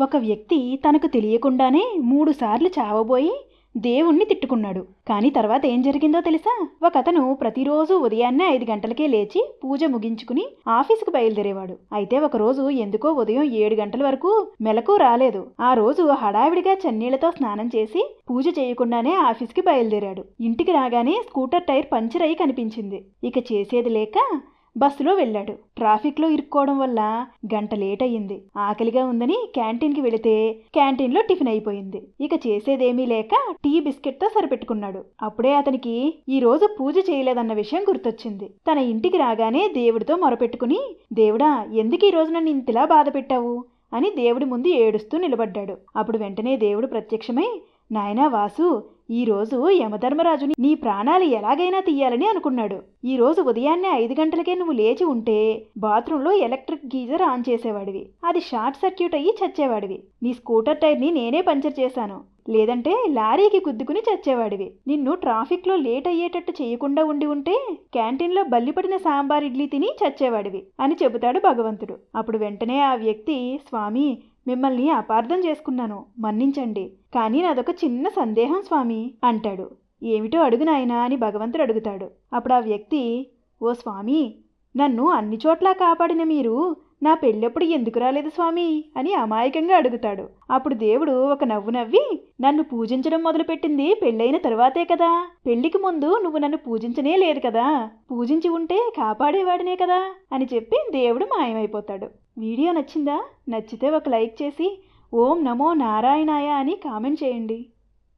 ఒక వ్యక్తి తనకు తెలియకుండానే మూడుసార్లు చావబోయి దేవుణ్ణి తిట్టుకున్నాడు. కానీ తర్వాత ఏం జరిగిందో తెలుసా? ఒక అతను ప్రతిరోజు ఉదయాన్నే ఐదు గంటలకే లేచి పూజ ముగించుకుని ఆఫీసుకు బయలుదేరేవాడు. అయితే ఒక రోజు ఎందుకో ఉదయం ఏడు గంటల వరకు మెలకు రాలేదు. ఆ రోజు హడావిడిగా చన్నీళ్ళతో స్నానం చేసి పూజ చేయకుండానే ఆఫీస్కి బయలుదేరాడు. ఇంటికి రాగానే స్కూటర్ టైర్ పంచర్ అయి కనిపించింది. ఇక చేసేది లేక బస్సులో వెళ్ళాడు. ట్రాఫిక్లో ఇరుక్కోవడం వల్ల గంట లేట్ అయ్యింది ఆకలిగా ఉందని క్యాంటీన్కి వెళితే క్యాంటీన్లో టిఫిన్ అయిపోయింది. ఇక చేసేదేమీ లేక టీ బిస్కెట్తో సరిపెట్టుకున్నాడు. అప్పుడే అతనికి ఈ రోజు పూజ చేయలేదన్న విషయం గుర్తొచ్చింది. తన ఇంటికి రాగానే దేవుడితో మొరపెట్టుకుని దేవుడా ఎందుకు ఈ రోజు నన్ను ఇంతలా బాధ పెట్టావు అని దేవుడి ముందు ఏడుస్తూ నిలబడ్డాడు. అప్పుడు వెంటనే దేవుడు ప్రత్యక్షమై నాయనా వాసు ఈరోజు యమధర్మరాజుని నీ ప్రాణాలు ఎలాగైనా తీయాలని అనుకున్నాడు. ఈరోజు ఉదయాన్నే ఐదు గంటలకే నువ్వు లేచి ఉంటే బాత్రూంలో ఎలక్ట్రిక్ గీజర్ ఆన్ చేసేవాడివి. అది షార్ట్ సర్క్యూట్ అయ్యి చచ్చేవాడివి. నీ స్కూటర్ టైర్ని నేనే పంచర్ చేశాను. లేదంటే లారీకి గుద్దుకుని చచ్చేవాడివి. నిన్ను ట్రాఫిక్లో లేట్ అయ్యేటట్టు చేయకుండా ఉండి ఉంటే క్యాంటీన్లో బల్లిపడిన సాంబార్ ఇడ్లీ తిని చచ్చేవాడివి అని చెబుతాడు భగవంతుడు. అప్పుడు వెంటనే ఆ వ్యక్తి స్వామి మిమ్మల్ని అపార్థం చేసుకున్నాను. మన్నించండి. కానీ నాదొక చిన్న సందేహం స్వామి అంటాడు. ఏమిటో అడుగు నాయనా అని భగవంతుడు అడుగుతాడు. అప్పుడు ఆ వ్యక్తి ఓ స్వామి నన్ను అన్ని చోట్ల కాపాడిన మీరు నా పెళ్ళప్పుడు ఎందుకు రాలేదు స్వామి? అని అమాయకంగా అడుగుతాడు. అప్పుడు దేవుడు ఒక నవ్వు నవ్వి నన్ను పూజించడం మొదలుపెట్టింది పెళ్ళైన తరువాతే కదా. పెళ్ళికి ముందు నువ్వు నన్ను పూజించనే లేదు కదా. పూజించి ఉంటే కాపాడేవాడినే కదా అని చెప్పి దేవుడు మాయమైపోతాడు. వీడియో నచ్చిందా? నచ్చితే ఒక లైక్ చేసి ఓం నమో నారాయణాయ అని కామెంట్ చేయండి.